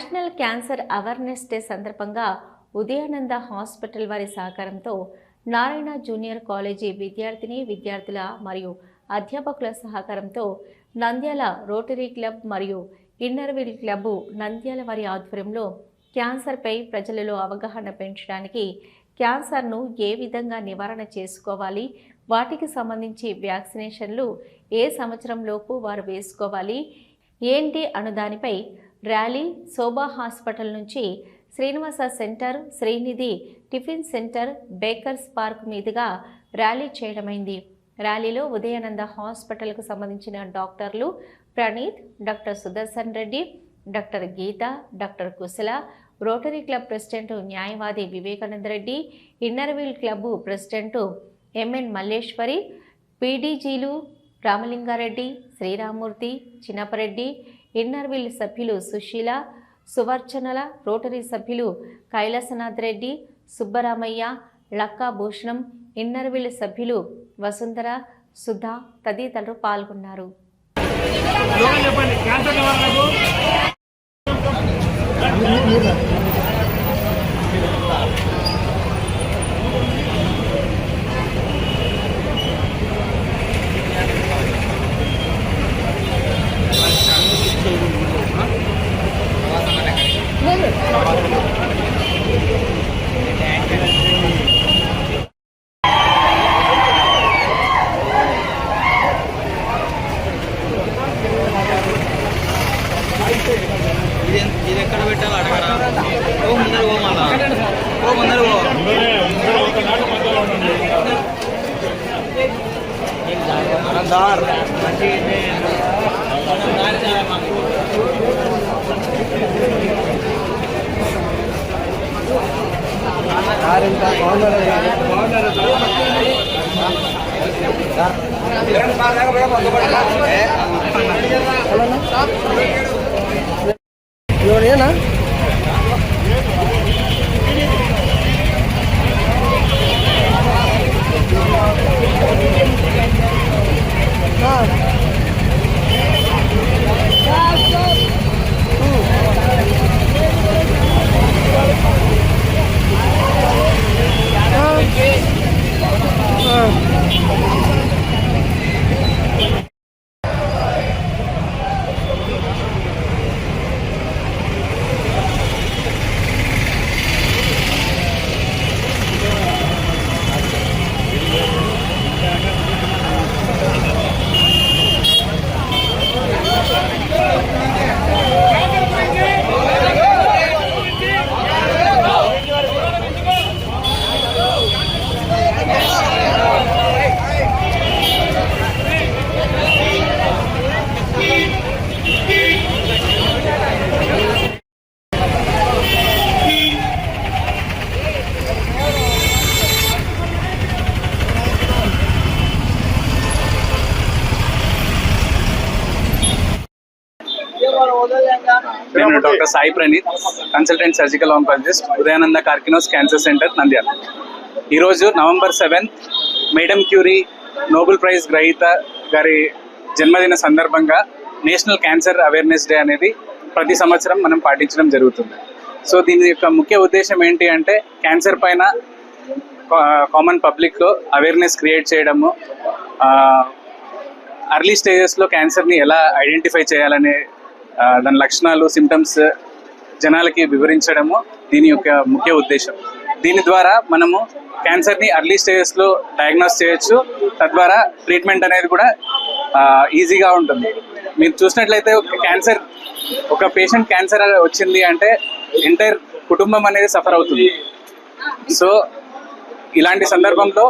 National cancer awareness day సందర్భంగా Udayananda hospital వారి సహకారంతో నారాయణ జూనియర్ కాలేజీ విద్యార్థిని విద్యార్థుల మరియు అధ్యాపకుల సహకారంతో నంద్యాల రోటరీ క్లబ్ మరియు ఇన్నర్విల్ క్లబ్ నంద్యాల వారి ఆధ్వర్యంలో క్యాన్సర్పై ప్రజలలో అవగాహన పెంచడానికి క్యాన్సర్ను ఏ విధంగా నివారణ చేసుకోవాలి వాటికి సంబంధించి వ్యాక్సినేషన్లు ఏ సంవత్సరంలోపు వారు వేసుకోవాలి ఏంటి అను దానిపై ర్యాలీ శోభా హాస్పిటల్ నుంచి Srinivasa centre Srinidhi tiffin centre bakers park మీదుగా ర్యాలీ చేయడమైంది. ర్యాలీలో ఉదయానంద హాస్పిటల్కు సంబంధించిన డాక్టర్లు Praneeth doctor Sudarshan Reddy doctor Geetha doctor Kushala Rotary club president న్యాయవాది Vivekananda Reddy Inner Wheel club president MN Malleswari పీడీజీలు Ramalinga Reddy Sriramamurthy Chinnapa Reddy Inner Wheel సభ్యులు సుశీల సువర్చనల రోటరీ సభ్యులు కైలాసనాథ్ రెడ్డి సుబ్బరామయ్య లక్కా భూషణం ఇన్నర్విల్ సభ్యులు వసుంధర సుధా తదితరులు పాల్గొన్నారు. చెప్పండి ఇది ఇది ఎక్కడ పెట్టాలో అడగరా ఓ ముందర ఓ మళ్ళా ఓ ముందర ఓ దార్ ఎవరైనా నేను doctor Sai Praneeth consultant surgical oncologist Udayananda Karkinos cancer center Nandyal ఈరోజు November seventh madam Curie Nobel prize గ్రహీత గారి జన్మదిన సందర్భంగా నేషనల్ క్యాన్సర్ అవేర్నెస్ డే అనేది ప్రతి సంవత్సరం మనం పాటించడం జరుగుతుంది. సో దీని యొక్క ముఖ్య ఉద్దేశం ఏంటి అంటే క్యాన్సర్ పైన కామన్ పబ్లిక్లో అవేర్నెస్ క్రియేట్ చేయడము అర్లీ స్టేజెస్లో క్యాన్సర్ని ఎలా ఐడెంటిఫై చేయాలనే దాని లక్షణాలు సిమ్టమ్స్ జనాలకి వివరించడము దీని యొక్క ముఖ్య ఉద్దేశం. దీని ద్వారా మనము క్యాన్సర్ని అర్లీ స్టేజెస్లో డయాగ్నోస్ చేయొచ్చు. తద్వారా ట్రీట్మెంట్ అనేది కూడా ఈజీగా ఉంటుంది. మీరు చూసినట్లయితే ఒక క్యాన్సర్ ఒక పేషెంట్ క్యాన్సర్ వచ్చింది అంటే ఎంటైర్ కుటుంబం అనేది సఫర్ అవుతుంది. సో ఇలాంటి సందర్భంలో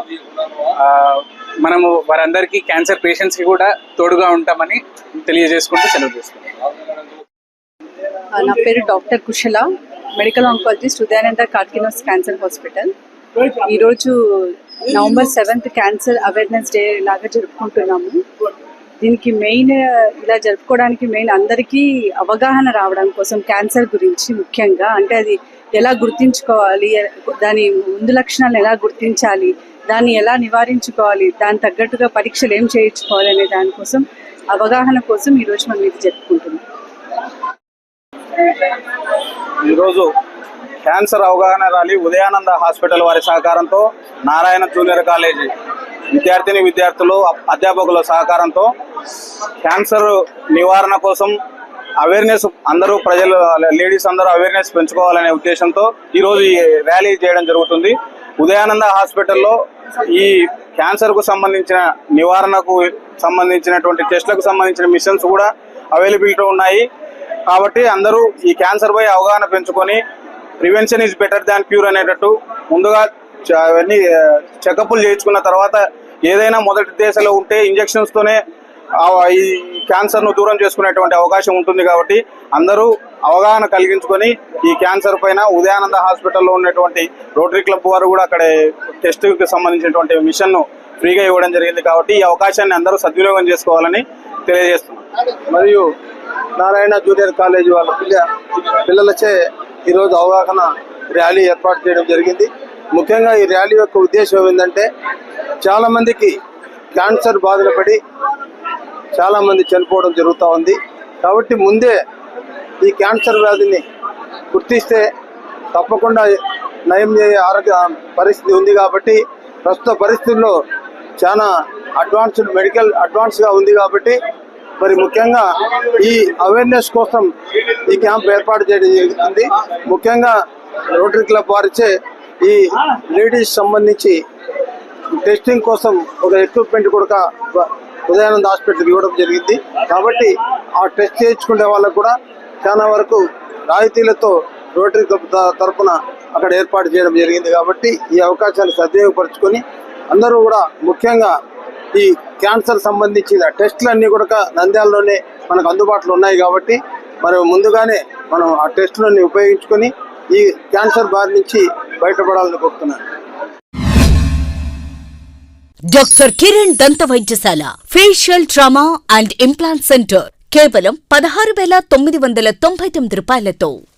మనము వారందరికీ క్యాన్సర్ పేషెంట్స్కి కూడా తోడుగా ఉంటామని తెలియజేసుకుంటూ సెలవు చేసుకుంటాం నా పేరు doctor Kushala medical oncologist Udayananda Karkinos cancer hospital. ఈరోజు November seventh cancer awareness day లాగా జరుపుకుంటున్నాము. దీనికి మెయిన్ ఇలా జరుపుకోవడానికి మెయిన్ అందరికీ అవగాహన రావడం కోసం క్యాన్సర్ గురించి ముఖ్యంగా అంటే అది ఎలా గుర్తించుకోవాలి దాని ముందు లక్షణాలను ఎలా గుర్తించాలి దాన్ని ఎలా నివారించుకోవాలి దాని తగ్గట్టుగా పరీక్షలు ఏం చేయించుకోవాలి అనే దానికోసం అవగాహన కోసం ఈరోజు మనం ఇది జరుపుకుంటున్నాం. ఈరోజు క్యాన్సర్ అవగాహన ర్యాలీ ఉదయానంద హాస్పిటల్ వారి సహకారంతో నారాయణ జూనియర్ కాలేజీ. విద్యార్థిని విద్యార్థులు అధ్యాపకుల సహకారంతో క్యాన్సర్ నివారణ కోసం అవేర్నెస్ అందరూ ప్రజలు లేడీస్ అందరూ అవేర్నెస్ పెంచుకోవాలనే ఉద్దేశంతో ఈరోజు ఈ ర్యాలీ చేయడం జరుగుతుంది. ఉదయానంద హాస్పిటల్లో ఈ క్యాన్సర్కు సంబంధించిన నివారణకు సంబంధించినటువంటి టెస్ట్లకు సంబంధించిన మిషన్స్ కూడా అవైలబిలిటీ ఉన్నాయి. కాబట్టి అందరూ ఈ క్యాన్సర్ పై అవగాహన పెంచుకొని prevention is better than cure అనేటట్టు ముందుగా చ- అవన్నీ చెకప్లు చేయించుకున్న తర్వాత ఏదైనా మొదటి దశలో ఉంటే ఇంజక్షన్స్తోనే ఈ క్యాన్సర్ను దూరం చేసుకునేటువంటి అవకాశం ఉంటుంది కాబట్టి అందరూ అవగాహన కలిగించుకొని ఈ క్యాన్సర్ పైన ఉదయానంద హాస్పిటల్లో ఉన్నటువంటి రోటరీ క్లబ్ వారు కూడా అక్కడ టెస్ట్కి సంబంధించినటువంటి మిషన్ను ఫ్రీగా ఇవ్వడం జరిగింది కాబట్టి ఈ అవకాశాన్ని అందరూ సద్వినియోగం చేసుకోవాలని తెలియజేస్తున్నాం. మరియు నారాయణ జూనియర్ కాలేజీ వాళ్ళ పిల్ల పిల్లలచే ఈరోజు అవగాహన ర్యాలీ ఏర్పాటు చేయడం జరిగింది. ముఖ్యంగా ఈ ర్యాలీ యొక్క ఉద్దేశం ఏంటంటే చాలామందికి క్యాన్సర్ బాధలు పడి చాలామంది చనిపోవడం జరుగుతూ ఉంది. కాబట్టి ముందే ఈ క్యాన్సర్ వ్యాధిని గుర్తిస్తే తప్పకుండా నయం చేసే ఆరోగ్య పరిస్థితి ఉంది కాబట్టి ప్రస్తుత పరిస్థితుల్లో చాలా అడ్వాన్స్డ్ మెడికల్ అడ్వాన్స్గా ఉంది కాబట్టి మరి ముఖ్యంగా ఈ అవేర్నెస్ కోసం ఈ క్యాంప్ ఏర్పాటు చేయడం జరుగుతుంది. ముఖ్యంగా రోటరీ క్లబ్ వారిచే ఈ లేడీస్ సంబంధించి టెస్టింగ్ కోసం ఒక ఎక్విప్మెంట్ కూడా ఉదయానంద హాస్పిటల్కి ఇవ్వడం జరిగింది. కాబట్టి ఆ టెస్ట్ చేయించుకునే వాళ్ళకు కూడా చాలా వరకు రాయితీలతో రోటరీ క్లబ్ తరఫున తరపున అక్కడ ఏర్పాటు చేయడం జరిగింది. కాబట్టి ఈ అవకాశాన్ని సద్వినియోగపరచుకొని అందరూ కూడా ముఖ్యంగా ఈ క్యాన్సర్ సంబంధించిన టెస్టులన్నీ కూడా నంద్యాలలోనే మనకు అందుబాటులో ఉన్నాయి కాబట్టి మరి ముందుగానే మనం ఆ టెస్టులన్నీ ఉపయోగించుకొని ఈ క్యాన్సర్ బారి నుంచి బయటపడాలని కోరుతున్నాను. డాక్టర్ కిరణ్ దంత వైద్యశాల facial trauma and implant center కేవలం పదహారు వేల తొమ్మిది వందల తొంభై తొమ్మిది రూపాయలతో